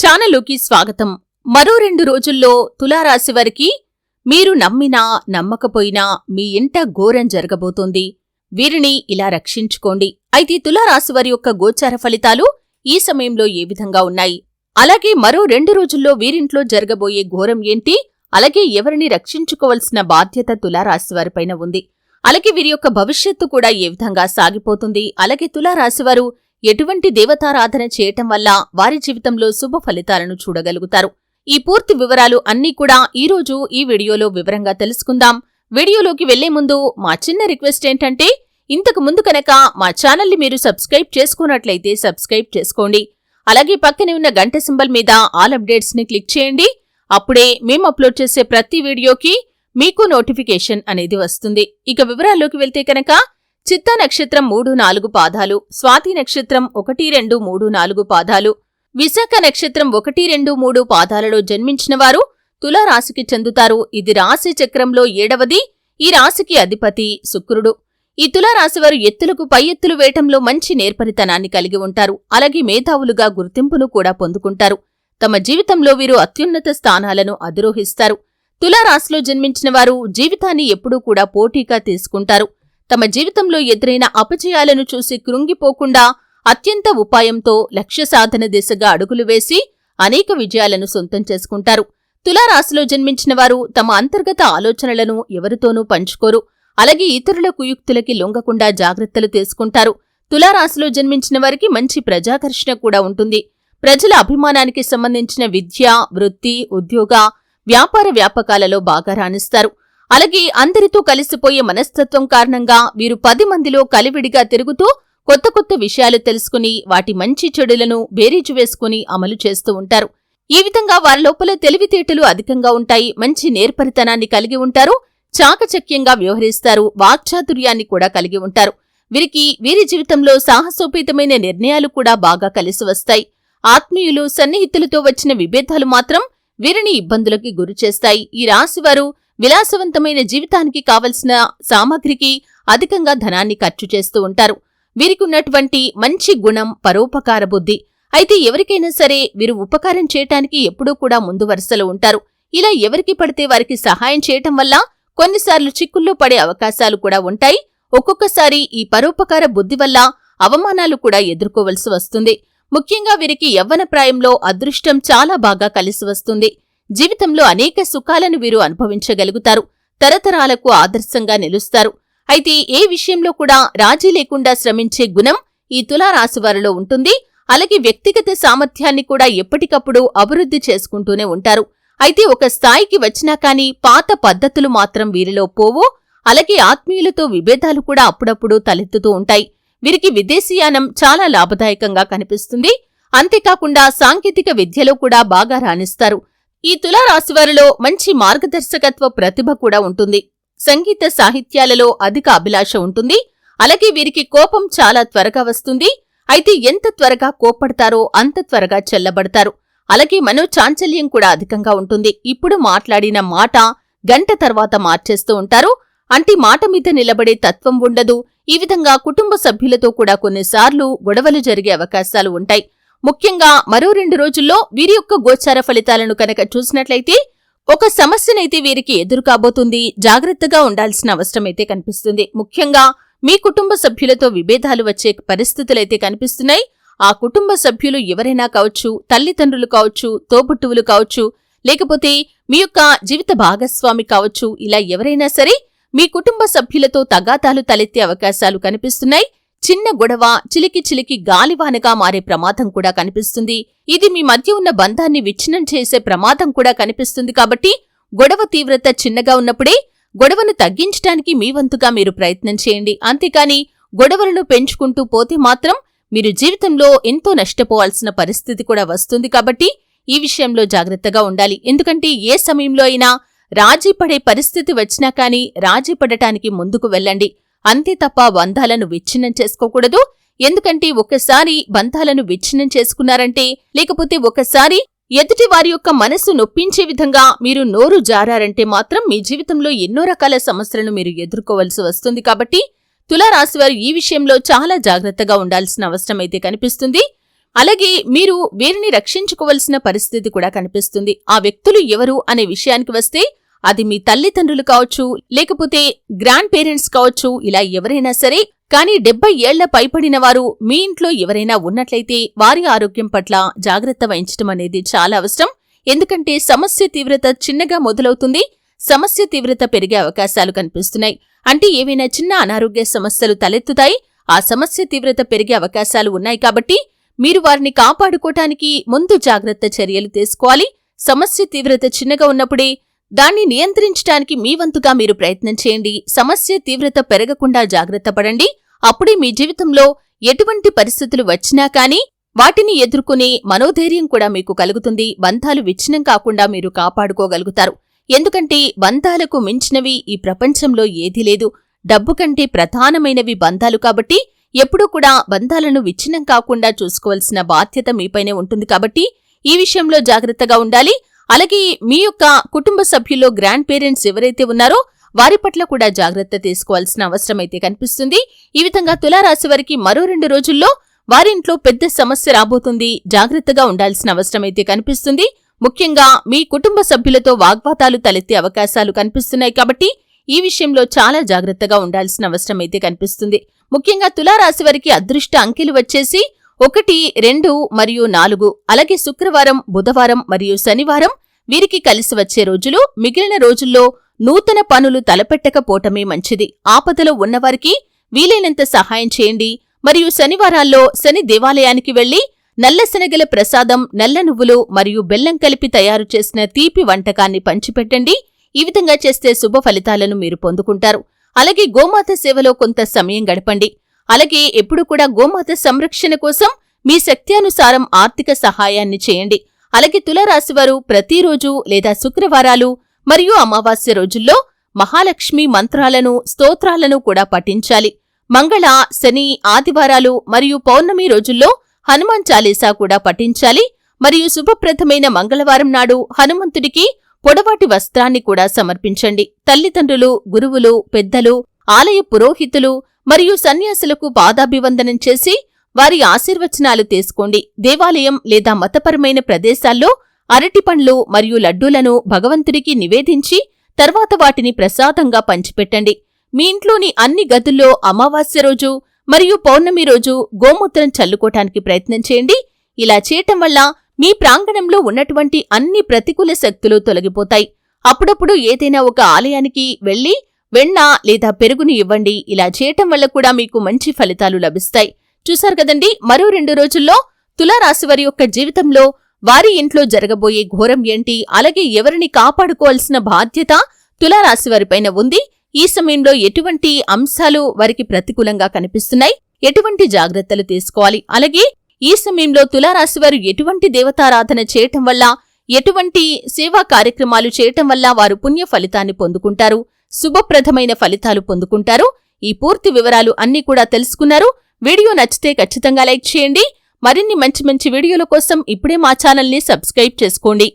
ఛానల్లోకి స్వాగతం. మరో రెండు రోజుల్లో తులారాశి వారికి మీరు నమ్మినా నమ్మకపోయినా మీ ఇంట ఘోరం జరగబోతోంది. వీరిని ఇలా రక్షించుకోండి. అయితే తులారాశి వారి యొక్క గోచార ఫలితాలు ఈ సమయంలో ఏ విధంగా ఉన్నాయి? అలాగే మరో రెండు రోజుల్లో వీరింట్లో జరగబోయే ఘోరం ఏంటి? అలాగే ఎవరిని రక్షించుకోవలసిన బాధ్యత తులారాశి వారిపైన ఉంది. అలాగే వీరి యొక్క భవిష్యత్తు కూడా ఏ విధంగా సాగిపోతుంది? అలాగే తులారాశివారు ఎటువంటి దేవతారాధన చేయటం వల్ల వారి జీవితంలో శుభ ఫలితాలను చూడగలుగుతారు. ఈ పూర్తి వివరాలు అన్నీ కూడా ఈ రోజు ఈ వీడియోలో వివరంగా తెలుసుకుందాం. వీడియోలోకి వెళ్ళే ముందు మా చిన్న రిక్వెస్ట్ ఏంటంటే ఇంతకు ముందు కనుక మా ఛానల్ని మీరు సబ్స్క్రైబ్ చేసుకున్నట్లయితే సబ్స్క్రైబ్ చేసుకోండి. అలాగే పక్కనే ఉన్న గంట సింబల్ మీద ఆల్ అప్డేట్స్ని క్లిక్ చేయండి. అప్పుడే మేము అప్లోడ్ చేసే ప్రతి వీడియోకి మీకు నోటిఫికేషన్ అనేది వస్తుంది. ఇక వివరాల్లోకి వెళ్తే కనుక చిత్తా నక్షత్రం మూడు నాలుగు పాదాలు స్వాతి నక్షత్రం ఒకటి రెండు మూడు నాలుగు పాదాలు విశాఖ నక్షత్రం ఒకటి రెండు మూడు పాదాలలో జన్మించిన వారు తులారాశికి చెందుతారు. ఇది రాశి చక్రంలో ఏడవది. ఈ రాశికి అధిపతి శుక్రుడు. ఈ తులారాశివారు ఎత్తులకు పై ఎత్తులు వేయటంలో మంచి నేర్పరితనాన్ని కలిగి ఉంటారు. అలాగే మేధావులుగా గుర్తింపును కూడా పొందుకుంటారు. తమ జీవితంలో వీరు అత్యున్నత స్థానాలను అధిరోహిస్తారు. తులారాశిలో జన్మించిన వారు జీవితాన్ని ఎప్పుడూ కూడా పోటీగా తీసుకుంటారు. తమ జీవితంలో ఎదురైన అపజయాలను చూసి కృంగిపోకుండా అత్యంత ఉపాయంతో లక్ష్య సాధన దిశగా అడుగులు వేసి అనేక విజయాలను సొంతం చేసుకుంటారు. తులారాశిలో జన్మించిన వారు తమ అంతర్గత ఆలోచనలను ఎవరితోనూ పంచుకోరు. అలాగే ఇతరుల కుయుక్తులకి లొంగకుండా జాగ్రత్తలు తీసుకుంటారు. తులారాశిలో జన్మించిన వారికి మంచి ప్రజాకర్షణ కూడా ఉంటుంది. ప్రజల అభిమానానికి సంబంధించిన విద్య వృత్తి ఉద్యోగ వ్యాపార వ్యాపకాలలో బాగా రాణిస్తారు. అలాగే అందరితో కలిసిపోయే మనస్తత్వం కారణంగా వీరు పది మందిలో కలివిడిగా తిరుగుతూ కొత్త కొత్త విషయాలు తెలుసుకుని వాటి మంచి చెడులను బేరీజు వేసుకుని అమలు చేస్తూ ఉంటారు. ఈ విధంగా వారి లోపల తెలివితేటలు అధికంగా ఉంటాయి మంచి నేర్పరితనాన్ని కలిగి ఉంటారు చాకచక్యంగా వ్యవహరిస్తారు వాక్చాతుర్యాన్ని కూడా కలిగి ఉంటారు. వీరికి వీరి జీవితంలో సాహసోపేతమైన నిర్ణయాలు కూడా బాగా కలిసి వస్తాయి. ఆత్మీయులు సన్నిహితులతో వచ్చిన విభేదాలు మాత్రం వీరిని ఇబ్బందులకి గురిచేస్తాయి. ఈ రాశివారు విలాసవంతమైన జీవితానికి కావలసిన సామాగ్రికి అధికంగా ధనాన్ని ఖర్చు చేస్తూ ఉంటారు. వీరికి ఉన్నటువంటి మంచి గుణం పరోపకార బుద్ధి. అయితే ఎవరికైనా సరే వీరు ఉపకారం చేయటానికి ఎప్పుడూ కూడా ముందు వరుసలో ఉంటారు. ఇలా ఎవరికి పడితే వారికి సహాయం చేయటం వల్ల కొన్నిసార్లు చిక్కుల్లో పడే అవకాశాలు కూడా ఉంటాయి. ఒక్కొక్కసారి ఈ పరోపకార బుద్ధి వల్ల అవమానాలు కూడా ఎదుర్కోవలసి వస్తుంది. ముఖ్యంగా వీరికి యవ్వన ప్రాయంలో అదృష్టం చాలా బాగా కలిసి వస్తుంది. జీవితంలో అనేక సుఖాలను వీరు అనుభవించగలుగుతారు. తరతరాలకు ఆదర్శంగా నిలుస్తారు. అయితే ఏ విషయంలో కూడా రాజీ లేకుండా శ్రమించే గుణం ఈ తులారాశివారిలో ఉంటుంది. అలాగే వ్యక్తిగత సామర్థ్యాన్ని కూడా ఎప్పటికప్పుడు అభివృద్ధి చేసుకుంటూనే ఉంటారు. అయితే ఒక స్థాయికి వచ్చినా కాని పాత పద్ధతులు మాత్రం వీరిలో పోవు. అలాగే ఆత్మీయులతో విభేదాలు కూడా అప్పుడప్పుడు తలెత్తుతూ ఉంటాయి. వీరికి విదేశీయానం చాలా లాభదాయకంగా కనిపిస్తుంది. అంతేకాకుండా సాంకేతిక విద్యలో కూడా బాగా రాణిస్తారు. ఈ తులారాశివారిలో మంచి మార్గదర్శకత్వ ప్రతిభ కూడా ఉంటుంది. సంగీత సాహిత్యాలలో అధిక అభిలాష ఉంటుంది. అలాగే వీరికి కోపం చాలా త్వరగా వస్తుంది. అయితే ఎంత త్వరగా కోప్పడతారో అంత త్వరగా చెల్లబడతారు. అలాగే మనోచాంచల్యం కూడా అధికంగా ఉంటుంది. ఇప్పుడు మాట్లాడిన మాట గంట తర్వాత మార్చేస్తూ ఉంటారు. అంటే మాట మీద నిలబడే తత్వం ఉండదు. ఈ విధంగా కుటుంబ సభ్యులతో కూడా కొన్నిసార్లు గొడవలు జరిగే అవకాశాలు ఉంటాయి. ముఖ్యంగా మరో రెండు రోజుల్లో వీరి యొక్క గోచార ఫలితాలను కనుక చూసినట్లయితే ఒక సమస్యనైతే వీరికి ఎదురు కాబోతుంది. జాగ్రత్తగా ఉండాల్సిన అవసరమైతే కనిపిస్తుంది. ముఖ్యంగా మీ కుటుంబ సభ్యులతో విభేదాలు వచ్చే పరిస్థితులైతే కనిపిస్తున్నాయి. ఆ కుటుంబ సభ్యులు ఎవరైనా కావచ్చు తల్లిదండ్రులు కావచ్చు తోబుట్టువులు కావచ్చు లేకపోతే మీ యొక్క జీవిత భాగస్వామి కావచ్చు ఇలా ఎవరైనా సరే మీ కుటుంబ సభ్యులతో తగాదాలు తలెత్తే అవకాశాలు కనిపిస్తున్నాయి. చిన్న గొడవ చిలికి చిలికి గాలివానగా మారే ప్రమాదం కూడా కనిపిస్తుంది. ఇది మీ మధ్య ఉన్న బంధాన్ని విచ్ఛిన్నం చేసే ప్రమాదం కూడా కనిపిస్తుంది కాబట్టి గొడవ తీవ్రత చిన్నగా ఉన్నప్పుడే గొడవను తగ్గించడానికి మీ వంతుగా మీరు ప్రయత్నం చేయండి. అంతేకాని గొడవలను పెంచుకుంటూ పోతే మాత్రం మీరు జీవితంలో ఎంతో నష్టపోవాల్సిన పరిస్థితి కూడా వస్తుంది కాబట్టి ఈ విషయంలో జాగ్రత్తగా ఉండాలి. ఎందుకంటే ఏ సమయంలో అయినా రాజీ పడే పరిస్థితి వచ్చినా కానీ రాజీ పడటానికి ముందుకు వెళ్ళండి. అంతే తప్ప బంధాలను విచ్ఛిన్నం చేసుకోకూడదు. ఎందుకంటే ఒకసారి బంధాలను విచ్ఛిన్నం చేసుకున్నారంటే లేకపోతే ఒకసారి ఎదుటి వారి యొక్క మనసు నొప్పించే విధంగా మీరు నోరు జారారంటే మాత్రం మీ జీవితంలో ఎన్నో రకాల సమస్యలను మీరు ఎదుర్కోవలసి వస్తుంది కాబట్టి తులారాశివారు ఈ విషయంలో చాలా జాగ్రత్తగా ఉండాల్సిన అవసరం అయితే కనిపిస్తుంది. అలాగే మీరు వీరిని రక్షించుకోవలసిన పరిస్థితి కూడా కనిపిస్తుంది. ఆ వ్యక్తులు ఎవరు అనే విషయానికి వస్తే అది మీ తల్లిదండ్రులు కావచ్చు లేకపోతే గ్రాండ్ పేరెంట్స్ కావచ్చు ఇలా ఎవరైనా సరే కానీ డెబ్బై ఏళ్ళ పైపడిన వారు మీ ఇంట్లో ఎవరైనా ఉన్నట్లయితే వారి ఆరోగ్యం పట్ల జాగ్రత్త వహించడం అనేది చాలా అవసరం. ఎందుకంటే సమస్య తీవ్రత చిన్నగా మొదలవుతుంది సమస్య తీవ్రత పెరిగే అవకాశాలు కనిపిస్తున్నాయి. అంటే ఏవైనా చిన్న అనారోగ్య సమస్యలు తలెత్తుతాయి ఆ సమస్య తీవ్రత పెరిగే అవకాశాలు ఉన్నాయి కాబట్టి మీరు వారిని కాపాడుకోటానికి ముందు జాగ్రత్త చర్యలు తీసుకోవాలి. సమస్య తీవ్రత చిన్నగా ఉన్నప్పుడే దాన్ని నియంత్రించడానికి మీ వంతుగా మీరు ప్రయత్నం చేయండి. సమస్య తీవ్రత పెరగకుండా జాగ్రత్త పడండి. అప్పుడే మీ జీవితంలో ఎటువంటి పరిస్థితులు వచ్చినా కానీ వాటిని ఎదుర్కొనే మనోధైర్యం కూడా మీకు కలుగుతుంది. బంధాలు విచ్ఛిన్నం కాకుండా మీరు కాపాడుకోగలుగుతారు. ఎందుకంటే బంధాలకు మించినవి ఈ ప్రపంచంలో ఏదీ లేదు. డబ్బు కంటే ప్రధానమైనవి బంధాలు కాబట్టి ఎప్పుడూ కూడా బంధాలను విచ్ఛిన్నం కాకుండా చూసుకోవాల్సిన బాధ్యత మీపైనే ఉంటుంది కాబట్టి ఈ విషయంలో జాగ్రత్తగా ఉండాలి. అలాగే మీ యొక్క కుటుంబ సభ్యుల్లో గ్రాండ్ పేరెంట్స్ ఎవరైతే ఉన్నారో వారి పట్ల కూడా జాగ్రత్త తీసుకోవాల్సిన అవసరమైతే కనిపిస్తుంది. ఈ విధంగా తులారాశి వారికి మరో రెండు రోజుల్లో వారింట్లో పెద్ద సమస్య రాబోతుంది. జాగ్రత్తగా ఉండాల్సిన అవసరమైతే కనిపిస్తుంది. ముఖ్యంగా మీ కుటుంబ సభ్యులతో వాగ్వాదాలు తలెత్తే అవకాశాలు కనిపిస్తున్నాయి కాబట్టి ఈ విషయంలో చాలా జాగ్రత్తగా ఉండాల్సిన అవసరం అయితే కనిపిస్తుంది. ముఖ్యంగా తులారాశి వారికి అదృష్ట అంకెలు వచ్చేసి ఒకటి రెండు మరియు నాలుగు అలాగే శుక్రవారం బుధవారం మరియు శనివారం వీరికి కలిసి వచ్చే రోజులు మిగిలిన రోజుల్లో నూతన పనులు తలపెట్టకపోవటమే మంచిది. ఆపదలో ఉన్నవారికి వీలైనంత సహాయం చేయండి. మరియు శనివారాల్లో శని దేవాలయానికి వెళ్ళి నల్లశనగల ప్రసాదం నల్ల నువ్వులు మరియు బెల్లం కలిపి తయారు చేసిన తీపి వంటకాన్ని పంచిపెట్టండి. ఈ విధంగా చేస్తే శుభ ఫలితాలను మీరు పొందుకుంటారు. అలాగే గోమాత సేవలో కొంత సమయం గడపండి. అలాగే ఎప్పుడు కూడా గోమాత సంరక్షణ కోసం మీ శక్త్యానుసారం ఆర్థిక సహాయాన్ని చేయండి. అలాగే తులరాశివారు ప్రతిరోజు లేదా శుక్రవారాలు మరియు అమావాస్య రోజుల్లో మహాలక్ష్మి మంత్రాలను స్తోత్రాలను కూడా పఠించాలి. మంగళ శని ఆదివారాలు మరియు పౌర్ణమి రోజుల్లో హనుమాన్ చాలీసా కూడా పఠించాలి. మరియు శుభప్రదమైన మంగళవారం నాడు హనుమంతుడికి పొడవాటి వస్త్రాన్ని కూడా సమర్పించండి. తల్లిదండ్రులు గురువులు పెద్దలు ఆలయ పురోహితులు మరియు సన్యాసులకు పాదాభివందనం చేసి వారి ఆశీర్వచనాలు తీసుకోండి. దేవాలయం లేదా మతపరమైన ప్రదేశాల్లో అరటిపండ్లు మరియు లడ్డూలను భగవంతుడికి నివేదించి తర్వాత వాటిని ప్రసాదంగా పంచిపెట్టండి. మీ ఇంట్లోని అన్ని గదుల్లో అమావాస్య రోజు మరియు పౌర్ణమి రోజు గోమూత్రం చల్లుకోటానికి ప్రయత్నం చేయండి. ఇలా చేయటం వల్ల మీ ప్రాంగణంలో ఉన్నటువంటి అన్ని ప్రతికూల శక్తులు తొలగిపోతాయి. అప్పుడప్పుడు ఏదైనా ఒక ఆలయానికి వెళ్ళి వెన్న లేదా పెరుగుని ఇవ్వండి. ఇలా చేయటం వల్ల కూడా మీకు మంచి ఫలితాలు లభిస్తాయి. చూశారు కదండి? మరో రెండు రోజుల్లో తులారాశివారి యొక్క జీవితంలో వారి ఇంట్లో జరగబోయే ఘోరం ఏంటి? అలాగే ఎవరిని కాపాడుకోవాల్సిన బాధ్యత తులారాశివారిపైన ఉంది. ఈ సమయంలో ఎటువంటి అంశాలు వారికి ప్రతికూలంగా కనిపిస్తున్నాయి? ఎటువంటి జాగ్రత్తలు తీసుకోవాలి? అలాగే ఈ సమయంలో తులారాశివారు ఎటువంటి దేవతారాధన చేయటం వల్ల ఎటువంటి సేవా కార్యక్రమాలు చేయటం వల్ల వారు పుణ్య ఫలితాన్ని పొందుకుంటారు? శుభప్రదమైన ఫలితాలు పొందుకుంటారు. ఈ పూర్తి వివరాలు అన్నీ కూడా తెలుసుకున్నారు. వీడియో నచ్చితే ఖచ్చితంగా లైక్ చేయండి. మరిన్ని మంచి మంచి వీడియోల కోసం ఇప్పుడే మా ఛానల్ని సబ్స్క్రైబ్ చేసుకోండి.